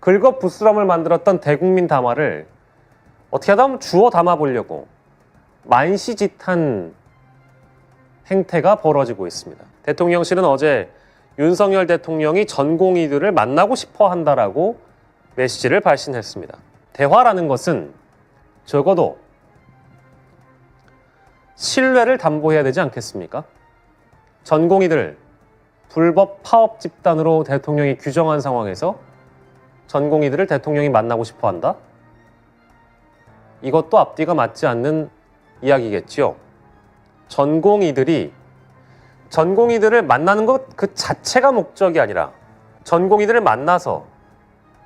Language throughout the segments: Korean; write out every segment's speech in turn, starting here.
긁어 부스럼을 만들었던 대국민 담화를 어떻게 하다 보면 주워 담아 보려고 만시짓한 행태가 벌어지고 있습니다. 대통령실은 어제 윤석열 대통령이 전공의들을 만나고 싶어 한다라고 메시지를 발신했습니다. 대화라는 것은 적어도 신뢰를 담보해야 되지 않겠습니까? 전공의들 불법 파업 집단으로 대통령이 규정한 상황에서 전공의들을 대통령이 만나고 싶어 한다? 이것도 앞뒤가 맞지 않는 이야기겠지요. 전공의들이 전공의들을 만나는 것 그 자체가 목적이 아니라 전공의들을 만나서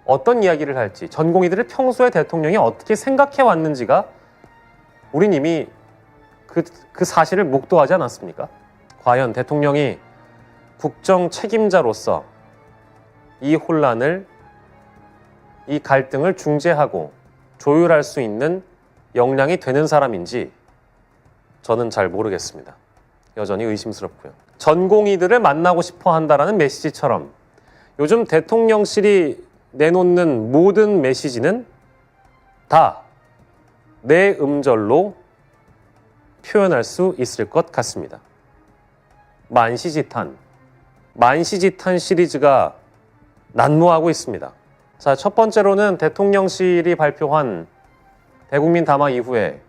어떤 이야기를 할지 전공의들을 평소에 대통령이 어떻게 생각해 왔는지가 우린 이미 그, 그 사실을 목도하지 않았습니까? 과연 대통령이 국정 책임자로서 이 혼란을 이 갈등을 중재하고 조율할 수 있는 역량이 되는 사람인지 저는 잘 모르겠습니다. 여전히 의심스럽고요. 전공의들을 만나고 싶어 한다라는 메시지처럼 요즘 대통령실이 내놓는 모든 메시지는 다 내 음절로 표현할 수 있을 것 같습니다. 만시지탄, 만시지탄 시리즈가 난무하고 있습니다. 자, 첫 번째로는 대통령실이 발표한 대국민 담화 이후에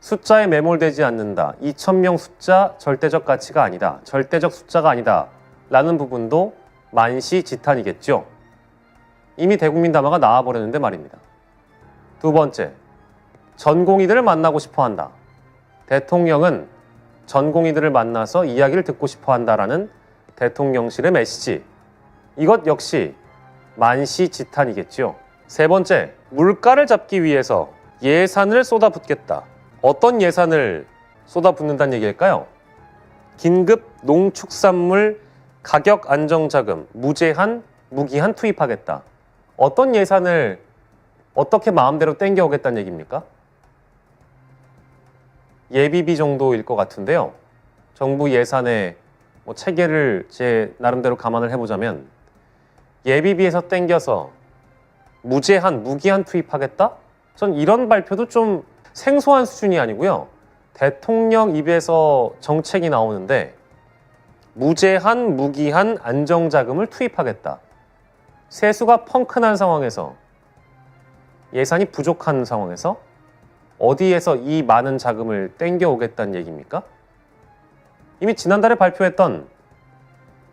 숫자에 매몰되지 않는다. 2,000명 숫자 절대적 가치가 아니다. 절대적 숫자가 아니다. 라는 부분도 만시 지탄이겠죠. 이미 대국민 담화가 나와버렸는데 말입니다. 두 번째, 전공의들을 만나고 싶어 한다. 대통령은 전공의들을 만나서 이야기를 듣고 싶어 한다라는 대통령실의 메시지. 이것 역시 만시지탄이겠죠. 세 번째, 물가를 잡기 위해서 예산을 쏟아붓겠다. 어떤 예산을 쏟아붓는다는 얘기일까요? 긴급 농축산물 가격 안정 자금 무제한 무기한 투입하겠다. 어떤 예산을 어떻게 마음대로 땡겨오겠다는 얘기입니까? 예비비 정도일 것 같은데요. 정부 예산의 뭐 체계를 제 나름대로 감안을 해보자면 예비비에서 땡겨서 무제한, 무기한 투입하겠다? 전 이런 발표도 좀 생소한 수준이 아니고요. 대통령 입에서 정책이 나오는데 무제한, 무기한 안정자금을 투입하겠다. 세수가 펑크난 상황에서 예산이 부족한 상황에서 어디에서 이 많은 자금을 땡겨오겠다는 얘기입니까? 이미 지난달에 발표했던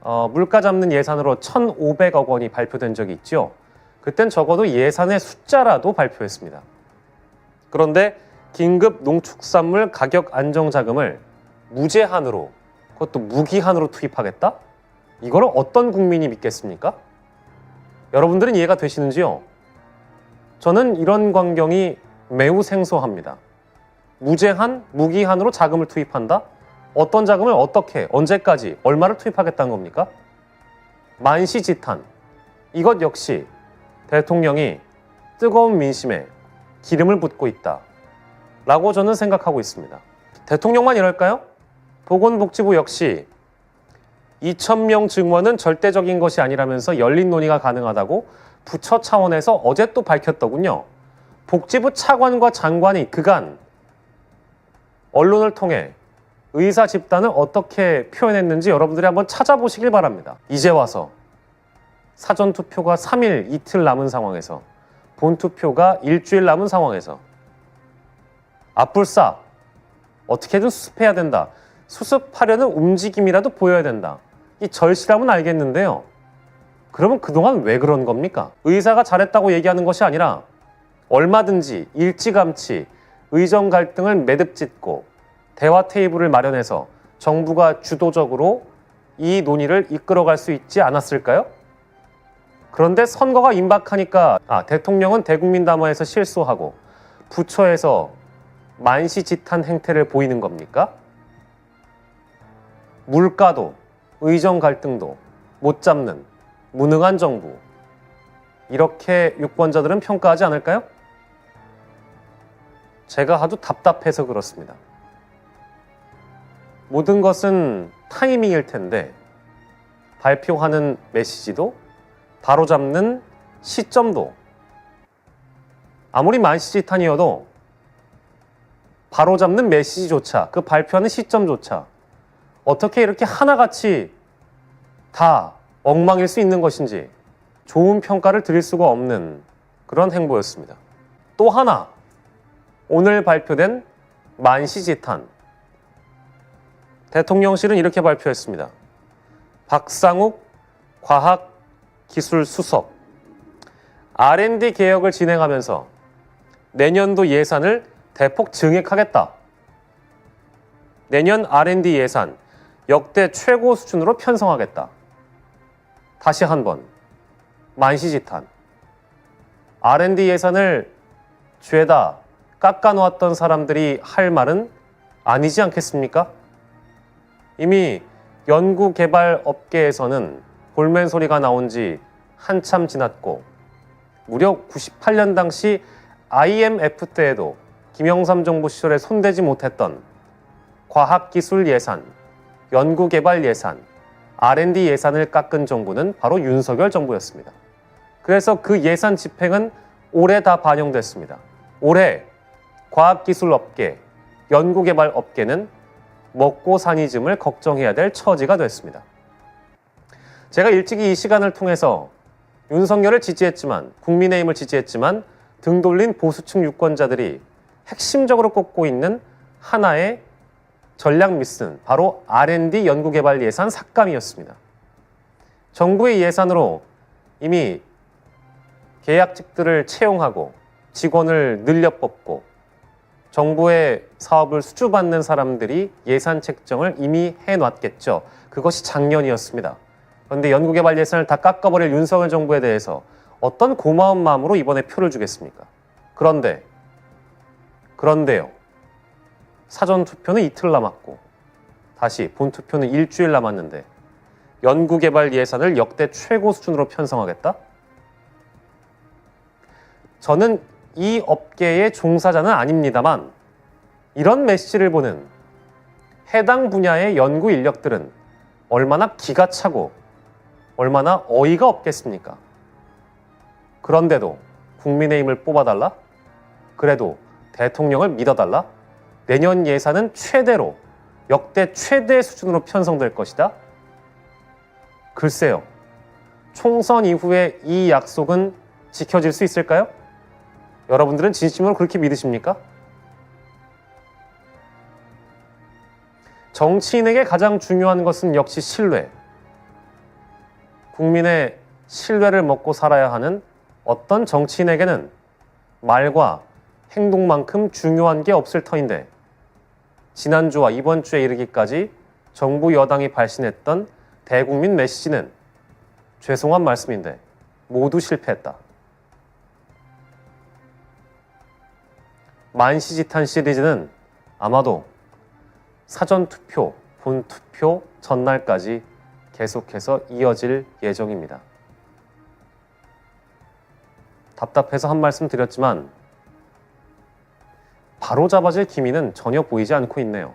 어, 물가 잡는 예산으로 1,500억 원이 발표된 적이 있죠. 그땐 적어도 예산의 숫자라도 발표했습니다. 그런데 긴급 농축산물 가격 안정 자금을 무제한으로 그것도 무기한으로 투입하겠다? 이걸 어떤 국민이 믿겠습니까? 여러분들은 이해가 되시는지요? 저는 이런 광경이 매우 생소합니다. 무제한, 무기한으로 자금을 투입한다? 어떤 자금을 어떻게, 언제까지, 얼마를 투입하겠다는 겁니까? 만시지탄. 이것 역시 대통령이 뜨거운 민심에 기름을 붓고 있다. 라고 저는 생각하고 있습니다. 대통령만 이럴까요? 보건복지부 역시 2,000명 증원은 절대적인 것이 아니라면서 열린 논의가 가능하다고 부처 차원에서 어제 또 밝혔더군요. 복지부 차관과 장관이 그간 언론을 통해 의사 집단을 어떻게 표현했는지 여러분들이 한번 찾아보시길 바랍니다. 이제 와서 사전 투표가 3일 이틀 남은 상황에서 본 투표가 일주일 남은 상황에서 앞불싸 어떻게든 수습해야 된다. 수습하려는 움직임이라도 보여야 된다. 이 절실함은 알겠는데요. 그러면 그동안 왜 그런 겁니까? 의사가 잘했다고 얘기하는 것이 아니라 얼마든지 일찌감치 의정 갈등을 매듭짓고 대화 테이블을 마련해서 정부가 주도적으로 이 논의를 이끌어갈 수 있지 않았을까요? 그런데 선거가 임박하니까 아, 대통령은 대국민 담화에서 실수하고 부처에서 만시지탄 행태를 보이는 겁니까? 물가도 의정 갈등도 못 잡는 무능한 정부 이렇게 유권자들은 평가하지 않을까요? 제가 하도 답답해서 그렇습니다. 모든 것은 타이밍일 텐데 발표하는 메시지도 바로잡는 시점도 아무리 만시지탄이어도 바로잡는 메시지조차 그 발표하는 시점조차 어떻게 이렇게 하나같이 다 엉망일 수 있는 것인지 좋은 평가를 드릴 수가 없는 그런 행보였습니다. 또 하나 오늘 발표된 만시지탄 대통령실은 이렇게 발표했습니다. 박상욱 과학기술수석 R&D 개혁을 진행하면서 내년도 예산을 대폭 증액하겠다. 내년 R&D 예산 역대 최고 수준으로 편성하겠다. 다시 한번 만시지탄 R&D 예산을 죄다 깎아놓았던 사람들이 할 말은 아니지 않겠습니까? 이미 연구 개발 업계에서는 볼멘 소리가 나온 지 한참 지났고 무려 98년 당시 IMF 때에도 김영삼 정부 시절에 손대지 못했던 과학기술 예산, 연구개발 예산, R&D 예산을 깎은 정부는 바로 윤석열 정부였습니다. 그래서 그 예산 집행은 올해 다 반영됐습니다. 올해 과학기술 업계, 연구개발 업계는 먹고 사니즘을 걱정해야 될 처지가 됐습니다. 제가 일찍이 이 시간을 통해서 윤석열을 지지했지만 국민의힘을 지지했지만 등 돌린 보수층 유권자들이 핵심적으로 꼽고 있는 하나의 전략 미스는 바로 R&D 연구개발 예산 삭감이었습니다. 정부의 예산으로 이미 계약직들을 채용하고 직원을 늘려 뽑고 정부의 사업을 수주받는 사람들이 예산 책정을 이미 해놨겠죠. 그것이 작년이었습니다. 그런데 연구개발 예산을 다 깎아버릴 윤석열 정부에 대해서 어떤 고마운 마음으로 이번에 표를 주겠습니까? 그런데, 그런데요. 사전 투표는 이틀 남았고, 다시 본 투표는 일주일 남았는데, 연구개발 예산을 역대 최고 수준으로 편성하겠다? 저는 이 업계의 종사자는 아닙니다만, 이런 메시지를 보는 해당 분야의 연구 인력들은 얼마나 기가 차고 얼마나 어이가 없겠습니까? 그런데도 국민의힘을 뽑아달라? 그래도 대통령을 믿어달라? 내년 예산은 최대로 역대 최대 수준으로 편성될 것이다? 글쎄요. 총선 이후에 이 약속은 지켜질 수 있을까요? 여러분들은 진심으로 그렇게 믿으십니까? 정치인에게 가장 중요한 것은 역시 신뢰. 국민의 신뢰를 먹고 살아야 하는 어떤 정치인에게는 말과 행동만큼 중요한 게 없을 터인데 지난주와 이번 주에 이르기까지 정부 여당이 발신했던 대국민 메시지는 죄송한 말씀인데 모두 실패했다. 만시지탄 시리즈는 아마도 사전 투표, 본 투표 전날까지 계속해서 이어질 예정입니다. 답답해서 한 말씀 드렸지만 바로 잡아질 기미는 전혀 보이지 않고 있네요.